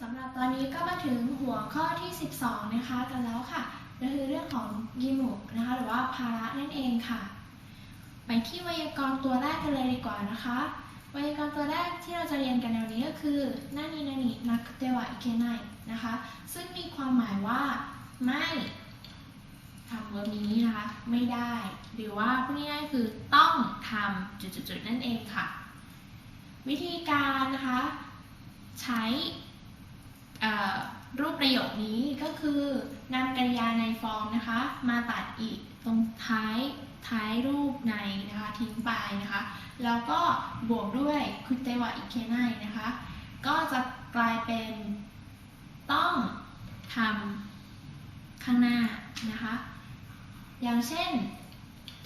สำหรับตอนนี้ก็มาถึงหัวข้อที่ 12 นะคะกันแล้วค่ะก็คือเรื่องของยิมุนะคะ หรือว่าภาระนั่นเองค่ะ ไปที่ไวยากรณ์ตัวแรกกันเลยดีกว่านะคะ ไวยากรณ์ตัวแรกที่เราจะเรียนกันในวันนี้ก็คือนานินานินักเตวะอิเคไนนะคะ ซึ่งมีความหมายว่าไม่ทำแบบนี้นะคะ ไม่ได้ หรือว่าพูดง่ายๆคือต้องทำจุดๆนั่นเองค่ะ วิธีการนะคะ ใช้ รูปประโยคนี้ก็คือนำกริยาในฟอร์มนะคะ มาตัดอีกตรงท้ายท้ายรูปในนะคะทิ้งไปนะคะ แล้วก็บวกด้วยคุเตวะอิเคไนนะคะ ก็จะกลายเป็นต้องทำข้างหน้านะคะ อย่างเช่น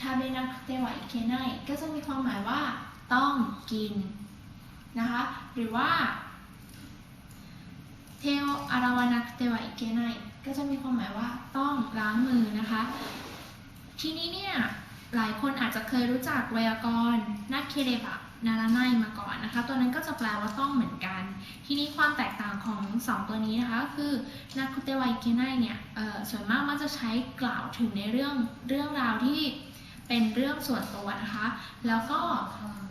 ทาเบนาคุเตวะอิเคไนก็จะมีความหมายว่าต้องกินนะคะ หรือว่า เทโออาราวานักเตวะอิเกไนก็จะมีความหมายว่าต้องล้างมือนะคะ ทีนี้เนี่ยหลายคนอาจจะเคยรู้จักไวยากรณ์นักเคเรบะนาราไนมาก่อนนะคะ ตัวนั้นก็จะแปลว่าต้องเหมือนกัน ทีนี้ความแตกต่างของ 2 ตัวนี้นะคะก็คือนักคุเตวอิเกไนเนี่ยเอ่อส่วนมากมักจะใช้กล่าวถึงในเรื่องเรื่องราวที่เป็นเรื่องส่วนตัวนะคะ แล้วก็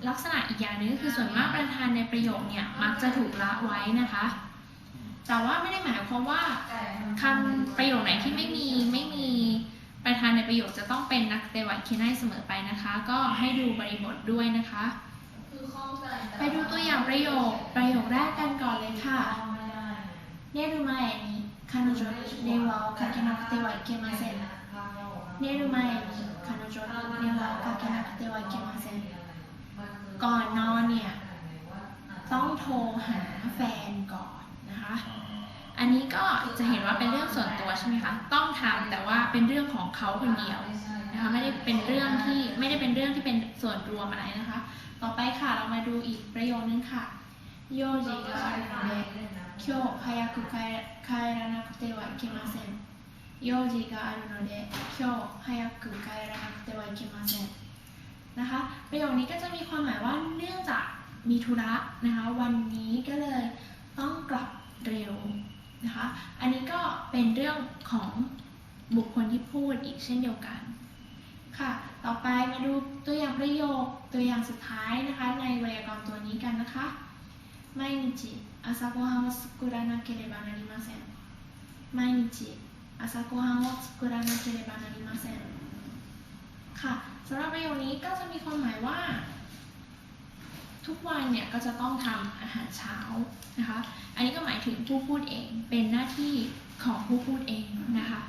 ลักษณะอีกอย่างหนึงก็คือส่วนมากประธานในประโยคเนี่ยมักจะถูกละไว้นะคะ แต่ว่าไม่ได้หมายความว่าคำประโยคไหนที่ไม่มีไม่มีประธานในประโยคจะต้องเป็นนักเตวะเคนไนเสมอไปนะคะ ก็ให้ดูบริบทด้วยนะคะ ไปดูตัวอย่างประโยคประโยคแรกกันก่อนเลยค่ะเนรุมาเอนิคานุโจเนวะคาเกนักเตวะเกมาเซนเนรุมาเอนิคานุโจเนวะคาเกนักเตวะเกมาเซนก่อนนอนเนี่ยต้องโทรหาแฟนก่อน นะคะ อันนี้ก็จะเห็นว่าเป็นเรื่องส่วนตัวใช่ไหมคะ ต้องทำแต่ว่าเป็นเรื่องของเขาคนเดียวนะคะ ไม่ได้เป็นเรื่องที่ไม่ได้เป็นเรื่องที่เป็นส่วนรวมอะไรนะคะ ต่อไปค่ะเรามาดูอีกประโยคนึงค่ะ โยจิกะอารุเด今日早く帰ら帰らなくてはいけません用事があるので今日早く帰らなくてはいけませんนะคะ ประโยคนี้ก็จะมีความหมายว่าเนื่องจากมีธุระนะคะ วันนี้ก็เลย ต้องกลับเร็วนะคะ อันนี้ก็เป็นเรื่องของบุคคลที่พูดอีกเช่นเดียวกัน ค่ะ ต่อไปมาดูตัวอย่างประโยคตัวอย่างสุดท้ายนะคะ ในไวยากรณ์ตัวนี้กันนะคะ毎日朝ごはんを作らなければなりません毎日朝ごはんを作らなければなりませんค่ะสำหรับประโยคนี้ก็จะมีความหมายว่า ทุกวันเนี่ยก็จะต้องทำอาหารเช้านะคะ อันนี้ก็หมายถึงผู้พูดเองเป็นหน้าที่ของผู้พูดเองนะคะ